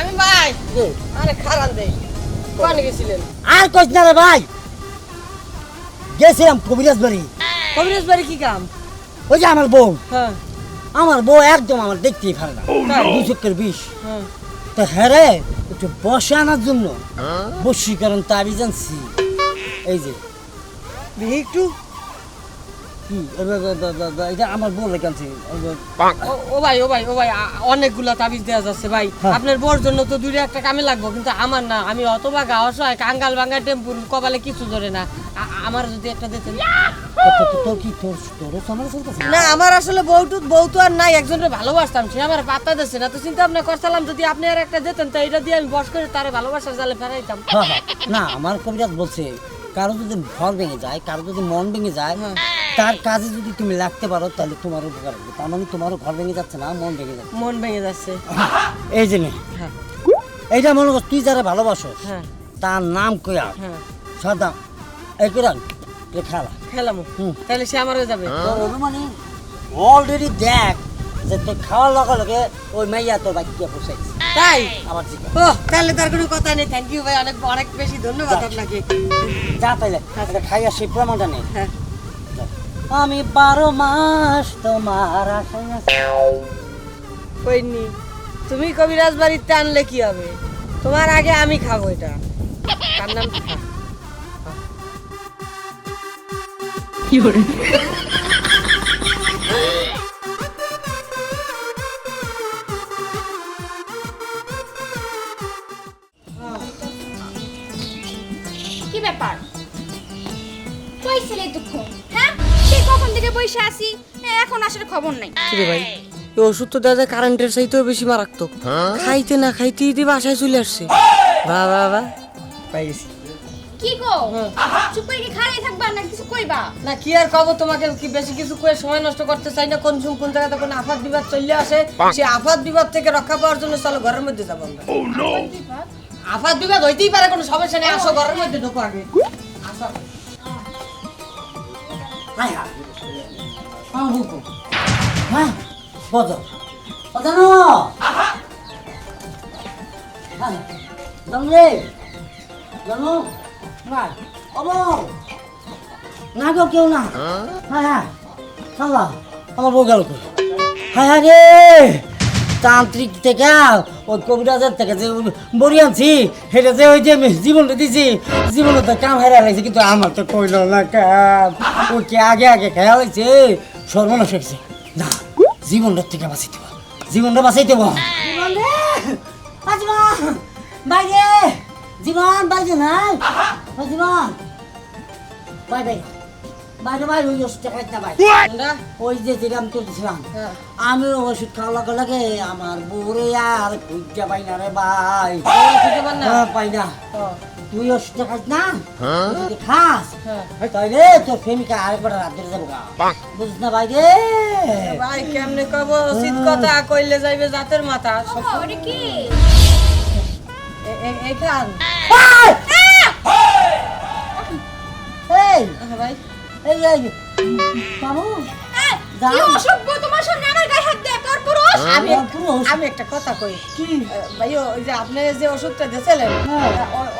আমি আর কইছ ভাই। গেছিলাম কবিরাজ বাড়ি ওই যে আমার বউ। আমার বউ একদম আমার দেখতেই ভালো না। দুই চক্কর বিষ। তো হ্যারে একটু বসে আনার জন্য। বসীকরণ কারণ আমি জানছি এই যে। একটু। এটা আমার যে- ও- ভাই ও ভাই ও ভাই অনেকগুলা তাবিজ দেওয়া যাচ্ছে ভাই। হ্যাঁ। আপনার বোর জন্য তো একটা কামে লাগবো কিন্তু আমার না। আমি অত বাগা অসহায় কাঙ্গাল বাঙ্গা টেম্পুর কপালে কিছু ধরে না। আমার যদি একটা দিতেন। তো- তো- তো- তোর কি তোর তোর না আমার আসলে বউটু বউ তো আর নাই একজনের ভালোবাসতাম সে আমার পাত্তা দিচ্ছে না। তো চিন্তা ভাবনা করছিলাম যদি আপনি আর একটা দিতেন তো এটা দিয়ে আমি বস করে তারে ভালোবাসার জালে ফেরাইতাম। হ্যাঁ, হ্যাঁ। না আমার কবিরাজ বলছে কারও যদি ঘর ভেঙে যায় কারও যদি মন ভেঙে যায়। তার কাজে যদি তুমি লাগতে পারো তাহলে তোমার উপকার হবে। তার মানে তোমারও ঘর ভেঙে যাচ্ছে না মন ভেঙে যাচ্ছে। মন ভেঙে যাচ্ছে। এই যে হ্যাঁ। এইটা মনে কর তুই যারা ভালোবাসো হ্যাঁ। তার নাম কয়া হ্যাঁ। সাদা এই করে খেলা। খেলাম। হুম। তাহলে সে আমারও যাবে। অনুমানে অলরেডি দেখ যে তোর খাওয়ার লগে লগে ওই মাইয়া তোর বাচ্চা বসাইছে তাই? আমার জিজ্ঞা ও তাহলে তার কোনো কথা নেই। থ্যাংক ইউ ভাই অনেক অনেক বেশি ধন্যবাদ আপনাকে। যা তাইলে। এটা খাইয়া সেই প্রমাণটা নেই হ্যাঁ। আমি বারো মাস তোমার আশায় কইনি তুমি কবিরাজ বাড়িতে আনলে কি হবে? তোমার আগে আমি খাব এটা। তার নাম খা। কি ব্যাপার? কই ছেলে দুঃখ হ্যাঁ? কখন থেকে বসে আসি এখন আসার খবর নাই। কিরে ভাই এই ওষুধ তো যায় কারেন্টের চাইতেও বেশি মারাত্মক। খাইতে না খাইতে ইদি বাসায় চলে আসছে। বাহ বাহ বাহ। পাই গেছি কি গো? চুপ করে কি খাড়াই থাকবা না কিছু কইবা? না কি আর কব তোমাকে কি বেশি কিছু করে সময় নষ্ট করতে চাই না কোন সুম কোন জায়গাতে কোন আফাত বিবাদ চলে আসে সে আফাত বিবাদ থেকে রক্ষা পাওয়ার জন্য চলো ঘরের মধ্যে যাব আমরা। আফাত বিবাদ? হইতেই পারে কোনো সমস্যা নেই আসো ঘরের মধ্যে ঢোকো আগে। আসো। হায় হায়। আমার বুকু। হ্যাঁ। ও জানো? হ্যাঁ, জানো রে? জানো? না, বউ। না গো, কেউ না। হ্যাঁ, হ্যাঁ। আল্লাহ, আমার বউ গেল? হায় হায় রে তান্ত্রিক থেকে ওই কবিরাজের থেকে যে বড়ি আনছি সেটা যে ওই যে জীবনটা দিছি জীবনে তো কাম হেরা লাগছে কিন্তু আমার তো কইল না কাম ও কি আগে আগে খেয়াল হয়েছে সর্বনাশ হয়েছে। না জীবনটার থেকে বাঁচাইতে হবে। জীবনটা বাঁচাইতে হবে। জীবন বাইরে জীবন বাইরে নাই। জীবন বাই বাই। বাইরে বাইরে ওই ওষুধটা খাইতে না ভাই ওই যে যেটা আমি তুলতেছিলাম হ্যাঁ। আমি ওষুধ খাওয়া লাগে লাগে আমার বউরে আর খুঁজতে পাই না রে ভাই। পার না? হ্যাঁ, পাই না। ও, তুই ওষুধটা খাস না যদি খাস? হ্যাঁ। তাইলে তোর প্রেমিকা আরেকবার রাত ধরে যাব গা। বুঝিস না ভাই রে ভাই কেমনে কব? উচিত কথা কইলে যাইবে জাতের মাথা। কি? এ- এ- এখান এই! হ্যাঁ ভাই। এই এই অসভ্য তোমার সামনে আমার গায়ে হাত দেয় তোর পুরুষ আমি আমি একটা কথা কই। ভাই ওই যে আপনি যে ওষুধটা দিয়েছিলেন হ্যাঁ।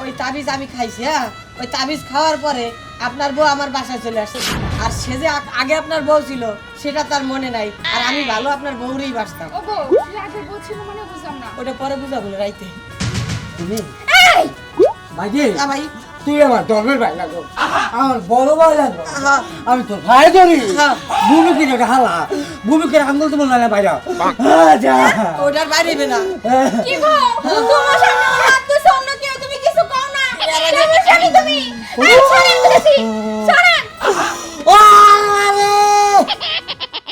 ওই তাবিজ আমি খাইছি হ্যাঁ? ওই তাবিজ খাওয়ার পরে আপনার বউ আমার বাসায় চলে আসছে আর সে যে আগে আপনার বউ ছিল সেটা তার মনে নাই। আর আমি ভালো আপনার বউরেই বাসতাম মানে ওটা পরে বুঝাবো রাইতে। তুমি? ভাই ভাই। তুই আমার ধর্মের ভাই লাগো আমার বড় ভাই লাগো। আমি তোর ভাই ধরি। ভূমিকে হালা। ভূমিকে আঙ্গুল তো বাইরে হ্যাঁ, ওটার বাইরে না। হ্যাঁ। কি গো? তোমার সামনে আমার